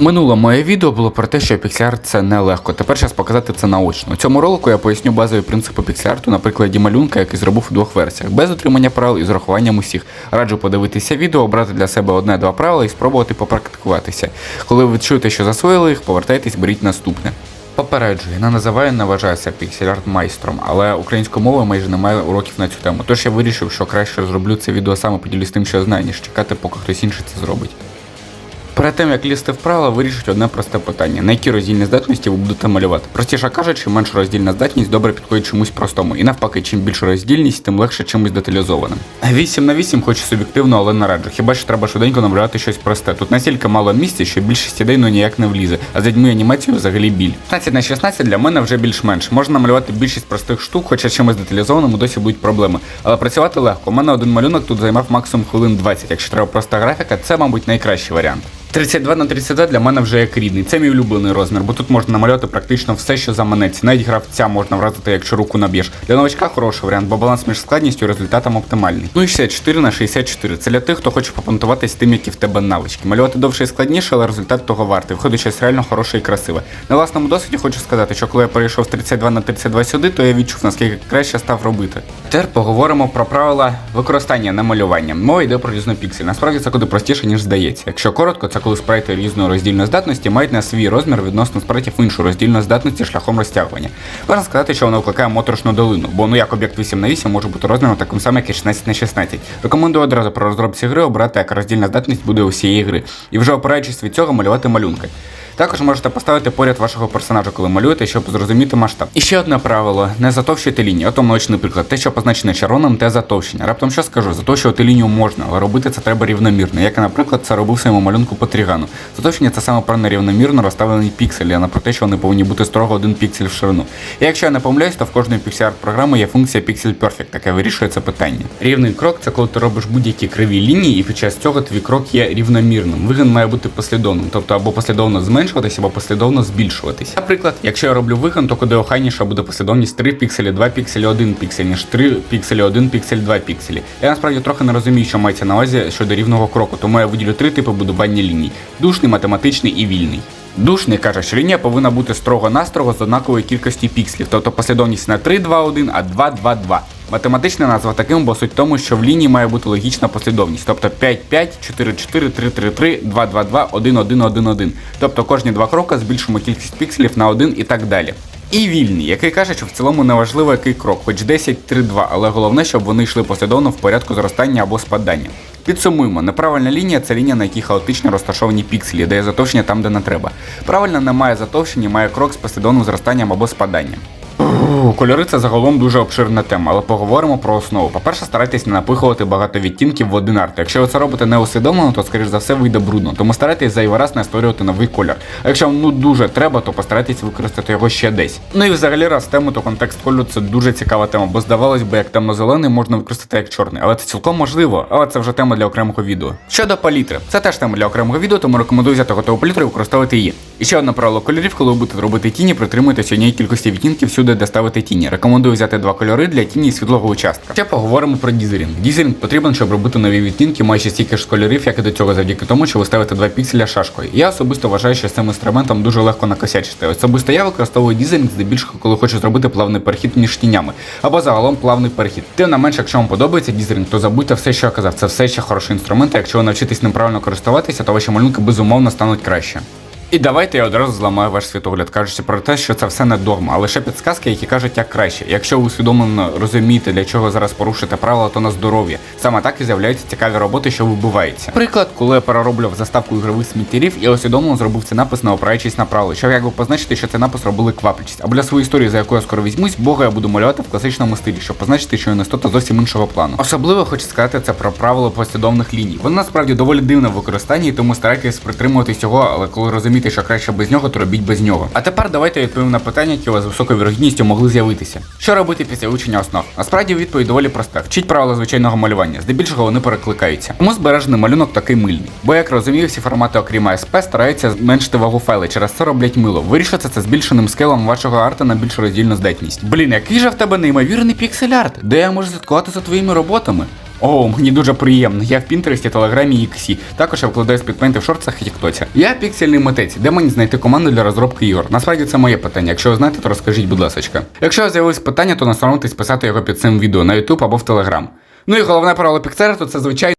Минуле моє відео було про те, що піксель це нелегко. Тепер час показати це наочно. Цьому ролику я поясню базові принципи піксель-арту на прикладі малюнка, який зробив у двох версіях, без отримання правил і з урахуванням усіх. Раджу подивитися відео, обрати для себе одне-два правила і спробувати попрактикуватися. Коли ви чуєте, що засвоїли їх, повертайтесь, беріть наступне. Попереджую, не називаю, не вважаюся піксель-арт майстром, але української мови майже немає уроків на цю тему. Тож я вирішив, що краще зроблю це відео саме поділюсь тим, що я знаю, ніж чекати, поки хтось інший це зробить. Перед тим як лізти вправо, вирішить одне просте питання: на які роздільні здатності ви будете малювати. Простіше кажучи, менша роздільна здатність добре підходить чомусь простому. І навпаки, чим більша роздільність, тим легше чимось деталізованим. 8 на 8 хоч суб'єктивно, але не раджу. Хіба що треба швиденько намалювати щось просте. Тут настільки мало місця, що більшість ідей ну ніяк не влізе, а з людьми анімацією взагалі біль. 15 на 16 для мене вже більш-менш. Можна намалювати більшість простих штук, хоча чимось деталізованому досі будуть проблеми. Але працювати легко. У мене один малюнок тут займав максимум хвилин 20. Якщо треба проста графіка, це, мабуть, найкращий варіант. 32 на 32 для мене вже як рідний. Це мій улюблений розмір, бо тут можна намалювати практично все, що заманеться. Навіть гравця можна вразити, якщо руку наб'єш. Для новачка хороший варіант, бо баланс між складністю і результатом оптимальний. Ну і 64 на 64. Це для тих, хто хоче попонтуватись тим, які в тебе навички. Малювати довше і складніше, але результат того вартий. Виходить щось реально хороше і красиве. На власному досвіді хочу сказати, що коли я перейшов з 32 на 32 сюди, то я відчув, наскільки краще став робити. Тепер поговоримо про правила використання намалювання. Мова йде про різнопіксель. Насправді це куди простіше, ніж здається. Якщо коротко, це коли спрайти різної роздільної здатності мають на свій розмір відносно спрайтів іншу роздільної здатності шляхом розтягування. Можна сказати, що воно викликає моторошну долину, бо ну як об'єкт 8 на 8 може бути розміром таким самим, як і 16 на 16. Рекомендую одразу при розробці гри обрати, як роздільна здатність буде усієї гри, і вже опираючись від цього малювати малюнки. Також можете поставити поряд вашого персонажа, коли малюєте, щоб зрозуміти масштаб. І ще одне правило: не затовщуйте лінію. Ото наочний приклад. Те, що позначене червоним, те затовщення. Раптом що скажу, затовщувати лінію можна, але робити це треба рівномірно. Як, наприклад, це робив своєму малюнку по трігану. Затовщення це саме про нерівномірно розставлені пікселі, а не про те, що вони повинні бути строго один піксель в ширину. І якщо я не помиляюсь, то в кожної pixel програми є функція Pixel Perfect, яка вирішує це питання. Рівний крок це коли ти робиш будь-які криві лінії, і під час цього твій крок є рівномірним. Вигин має бути послідовним, тобто або послідовно зменшуватися, або послідовно збільшуватися. Наприклад, якщо я роблю вигин, то куди охайніше буде послідовність 3 пікселі, 2 пікселі, 1 піксель, ніж 3 пікселі, 1 піксель, 2 пікселі. Я насправді трохи не розумію, що мається на увазі щодо рівного кроку, тому я виділю три типи будування ліній: душний, математичний і вільний. Душний каже, що лінія повинна бути строго-настрого з однаковою кількістю пікселів, тобто послідовність не 3, 2, 1, а 2, 2, 2. Математична назва таким, бо суть в тому, що в лінії має бути логічна послідовність, тобто 5, 5, 4, 4, 3, 3, 3, 2, 2, 2, 1, 1, 1, 1. Тобто кожні два кроки збільшимо кількість пікселів на 1 і так далі. І вільний, який каже, що в цілому не важливо, який крок, хоч 10, 3, 2, але головне, щоб вони йшли послідовно в порядку зростання або спадання. Підсумуємо, неправильна лінія це лінія, на якій хаотично розташовані пікселі, де є затовщення там, де не треба. Правильно немає затовщення, має крок з послідовним зростанням або спаданням. Кольори це загалом дуже обширна тема, але поговоримо про основу. По-перше, старайтесь не напихувати багато відтінків в один арт. Якщо ви це робите не усвідомлено, то скоріш за все вийде брудно. Тому старайтесь зайвий раз не створювати новий колір. А якщо вам ну дуже треба, то постарайтесь використати його ще десь. Ну і взагалі раз тему, то контекст кольору це дуже цікава тема, бо здавалось би, як темно-зелений можна використати як чорний, але це цілком можливо. Але це вже тема для окремого відео. Щодо палітри, це теж тема для окремого відео, тому рекомендую взяти готову палітру і використовувати її. І ще одне правило кольорів, коли ви будете робити тіні, притримуйтесь однієї кількості відтінків всюди, де ставити тіні. Рекомендую взяти два кольори для тіні і світлого участка. Ще поговоримо про дізелінг. Дізелінг потрібен, щоб робити нові відтінки майже стільки ж кольорів, як і до цього, завдяки тому, що ви ставите два пікселя шашкою. Я особисто вважаю, що з цим інструментом дуже легко накосячити. Особисто я використовую дізелінг здебільшого, коли хочу зробити плавний перехід між тінями, або загалом плавний перехід. Тим не менше, якщо вам подобається дізелінг, то забудьте все, що я казав. Це все ще хороший інструмент. Якщо ви навчитесь ним правильно користуватися, то ваші малюнки безумовно стануть краще. І давайте я одразу зламаю ваш світогляд, кажучи про те, що це все не догма, а лише підсказки, які кажуть, як краще. Якщо усвідомлено розумієте, для чого зараз порушити правила, то на здоров'я. Саме так і з'являються цікаві роботи, що вибиваються. Приклад, коли я перероблював заставку ігрових сміттярів, я усвідомлено зробив цей напис, не опираючись на правила, щоб якби позначити, що цей напис робили кваплячись. Або для своєї історії, за яку я скоро візьмусь, бога я буду малювати в класичному стилі, щоб позначити, що істота зовсім іншого плану. Особливо хочу сказати це про правила послідовних ліній. Воно насправді доволі дивне в використанні, тому старайтесь притримуватись цього, але коли розумієте, що краще без нього, то робіть без нього. А тепер давайте відповім на питання, які у вас з високою вірогідністю могли з'явитися. Що робити після вивчення основ? Насправді відповідь доволі проста. Вчіть правила звичайного малювання, здебільшого вони перекликаються. Тому збережений малюнок такий мильний. Бо як розумію, всі формати, окрім ASP, стараються зменшити вагу файла, через це роблять мило. Вирішиться це збільшеним скелом вашого арта на більш роздільну здатність. Блін, який же в тебе неймовірний піксель-арт? Де я можу слідкувати за твоїми роботами? О, мені дуже приємно. Я в Пінтересті, Телеграмі і Іксі. Також я вкладаю спідпенти в шортах і тіктоці. Я піксельний митець. Де мені знайти команду для розробки ігор? Насправді це моє питання. Якщо ви знаєте, то розкажіть, будь ласка. Якщо з'явилось питання, то не писати його під цим відео на YouTube або в Telegram. Ну і головне правило Піксера, то це звичайно.